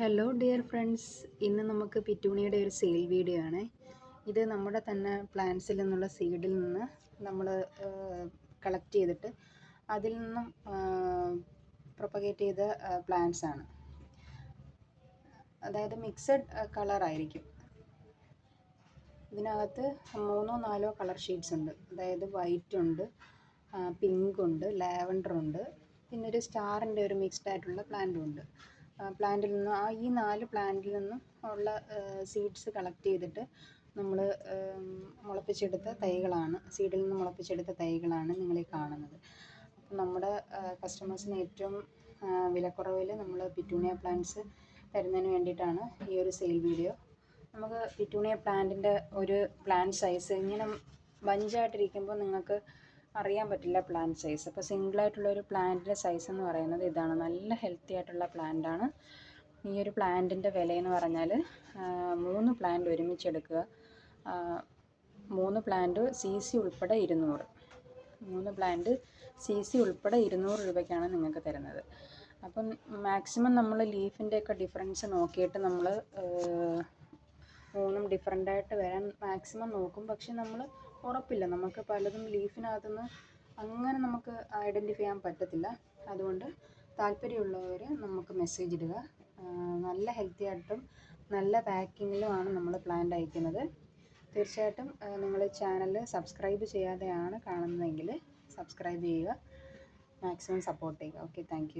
Hello dear friends ഇന്ന് നമുക്ക് പിറ്റൂണിയുടെ ഒരു സെയിൽ വീഡിയോ ആണ്. ഇത് നമ്മുടെ തന്നെ പ്ലാന്റ്സിൽ നിന്നുള്ള സീഡിൽ നിന്ന് നമ്മൾ കളക്ട് ചെയ്തിട്ട് അതിൽ നിന്നും പ്രൊപ്പഗേറ്റ് ചെയ്ത പ്ലാന്റ്സ് ആണ്. അതായത് മിക്സഡ് കളർ ആയിരിക്കും. ഇതിനകത്ത് മൂന്നോ നാലോ കളർ ഷീറ്റ്സ് ഉണ്ട്. അതായത് വൈറ്റ് ഉണ്ട് പിങ്ക് ഉണ്ട് ലാവൻഡർ ഉണ്ട് പിന്നെ ഒരു സ്റ്റാറിന്റെ ഒരു മിക്സ്ഡ് ആയിട്ടുള്ള പ്ലാന്റും ഉണ്ട്. പ്ലാന്റിൽ നിന്ന് ആ ഈ നാല് പ്ലാന്റിൽ നിന്നും ഉള്ള സീഡ്സ് കളക്ട് ചെയ്തിട്ട് നമ്മൾ മുളപ്പിച്ചെടുത്ത തൈകളാണ് സീഡിൽ നിന്ന് മുളപ്പിച്ചെടുത്ത തൈകളാണ് നിങ്ങൾ ഈ കാണുന്നത്. അപ്പം നമ്മുടെ കസ്റ്റമേഴ്സിന് ഏറ്റവും വിലക്കുറവിൽ നമ്മൾ പിറ്റൂണിയ പ്ലാന്റ്സ് തരുന്നതിന് വേണ്ടിയിട്ടാണ് ഈ ഒരു സെയിൽ വീഡിയോ നമുക്ക് പിറ്റൂണിയ പ്ലാന്റിന്റെ ഒരു പ്ലാന്റ് സൈസ് ഇങ്ങനെ ബഞ്ചായിട്ടിരിക്കുമ്പോൾ നിങ്ങൾക്ക് അറിയാൻ പറ്റില്ല പ്ലാന്റ് സൈസ് അപ്പോൾ സിംഗിളായിട്ടുള്ള ഒരു പ്ലാന്റിന്റെ സൈസ് എന്ന് പറയുന്നത് ഇതാണ്. നല്ല ഹെൽത്തി ആയിട്ടുള്ള പ്ലാന്റാണ് ഈ ഒരു പ്ലാന്റിന്റെ വിലയെന്ന് പറഞ്ഞാൽ മൂന്ന് പ്ലാന്റ് ഒരുമിച്ചെടുക്കുക മൂന്ന് പ്ലാന്റ് സി സി ഉൾപ്പെടെ ഇരുന്നൂറ്. മൂന്ന് പ്ലാന്റ് സി സി ഉൾപ്പെടെ ഇരുന്നൂറ് രൂപയ്ക്കാണ് നിങ്ങൾക്ക് തരുന്നത്. അപ്പം മാക്സിമം നമ്മൾ ലീഫിന്റെയൊക്കെ ഡിഫറൻസ് നോക്കിയിട്ട് നമ്മൾ മൂന്നും ഡിഫറെന്റ് ആയിട്ട് വരാൻ മാക്സിമം നോക്കും. പക്ഷെ നമ്മൾ ഉറപ്പില്ല. നമുക്ക് പലതും ലീഫിനകത്തുനിന്ന് അങ്ങനെ നമുക്ക് ഐഡന്റിഫൈ ചെയ്യാൻ പറ്റത്തില്ല. അതുകൊണ്ട് താല്പര്യമുള്ളവർ നമുക്ക് മെസ്സേജ് ഇടുക. നല്ല ഹെൽത്തി ആയിട്ടും നല്ല പാക്കിങ്ങിലുമാണ് നമ്മൾ പ്ലാന്റ് അയക്കുന്നത്. തീർച്ചയായിട്ടും നിങ്ങൾ ചാനൽ സബ്സ്ക്രൈബ് ചെയ്യാതെയാണ് കാണുന്നതെങ്കിൽ സബ്സ്ക്രൈബ് ചെയ്യുക. മാക്സിമം സപ്പോർട്ട് ചെയ്യുക. Okay thank